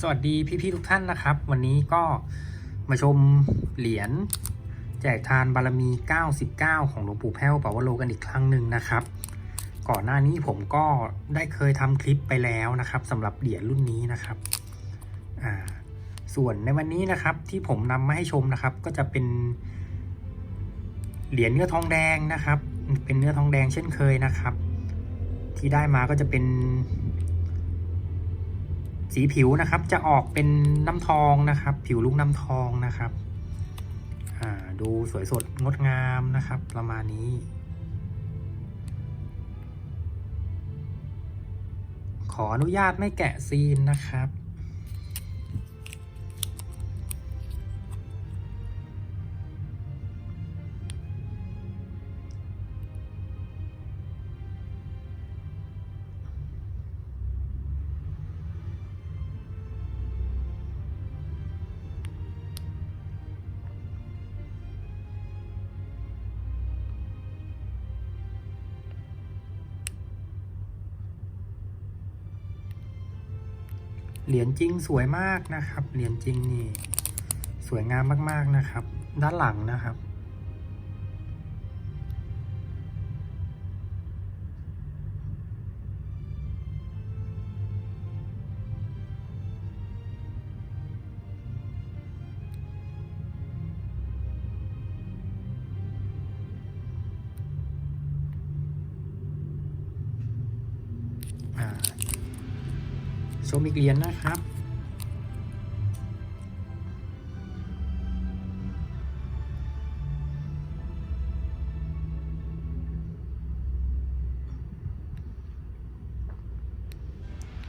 สวัสดีพี่ๆทุกท่านนะครับ วันนี้ก็มาชมเหรียญแจกทานบารมี 99 ของหลวงปู่แพ้วปาวโลกันอีกครั้งหนึ่งนะครับ ก่อนหน้านี้ผมก็ได้เคยทำคลิปไปแล้วนะครับสำหรับเหรียญรุ่นนี้นะครับอ่าส่วนในวันนี้นะครับที่ผมนำมาให้ชมนะครับ ก็จะเป็นเหรียญเนื้อทองแดงนะครับ เป็นเนื้อทองแดงเช่นเคยนะครับ ที่ได้มาก็จะเป็น สีผิวนะครับจะออกเป็นน้ำทองนะครับ ผิวลูกน้ำทองนะครับดูสวยสดงดงามนะครับ ประมาณนี้ ขออนุญาตไม่แกะซีนนะครับ เหรียญจริงสวยมากนะครับ เหรียญจริงนี่สวยงามมากๆนะครับ ด้านหลังนะครับ อ่า ชมอีกเหรียญนะครับ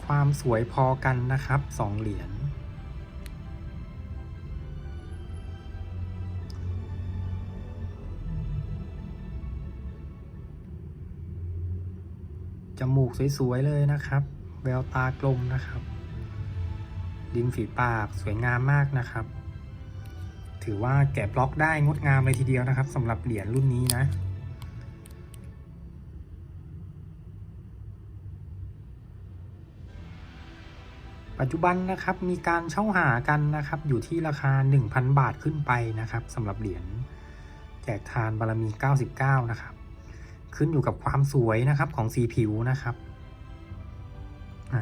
ความสวยพอกันนะครับสองเหรียญจมูกสวย ๆ เลยนะครับ แววตากลมนะครับริมฝีปากสวยงามมากนะครับ ถือว่าแกะบล็อกได้งดงามเลยทีเดียวนะครับสำหรับเหรียญรุ่นนี้นะปัจจุบันนะครับมีการเช่าหากันนะครับอยู่ที่ราคา 1,000 บาทขึ้นไปนะครับสำหรับเหรียญแจกทานบารมี 99 นะครับ ขึ้นอยู่กับความสวยนะครับของสีผิวนะครับ เป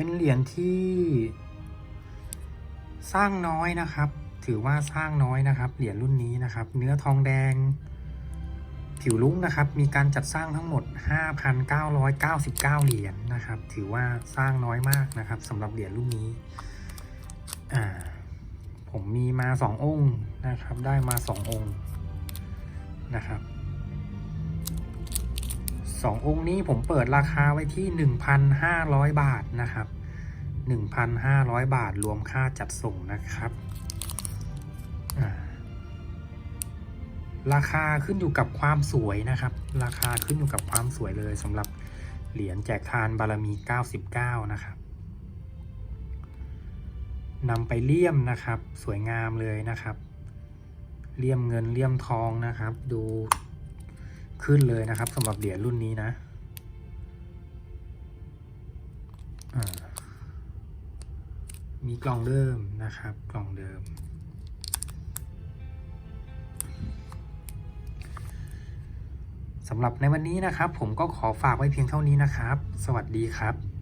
็นเหรียญที่สร้างน้อยนะครับ ถือว่าสร้างน้อยนะครับ เหรียญรุ่นนี้นะครับ เนื้อทองแดง ผิวลุ้งนะครับมีการจัดสร้างทั้งหมด 5,999 เหรียญนะครับ ถือว่าสร้างน้อยมากนะครับสำหรับเหรียญรุ่นนี้ผมมีมา 2 องค์นะครับ ได้มา 2 องค์นะครับสององค์นี้ผมเปิดราคาไว้ที่ 1,500 บาทนะครับ 1,500 บาทรวมค่าจัดส่งนะครับ ราคาขึ้นอยู่กับความสวยนะครับ ราคาขึ้นอยู่กับความสวยเลยสำหรับเหรียญแจกทานบารมี 99 นะครับนำไปเลี่ยมนะครับ สวยงามเลยนะครับ เลี่ยมเงินเลี่ยมทองนะครับ ดูขึ้นเลยนะครับสำหรับเหรียญรุ่นนี้นะมีกล่องเดิมนะครับ กล่องเดิม สำหรับในวันนี้นะครับ ผมก็ขอฝากไว้เพียงเท่านี้นะครับ สวัสดีครับ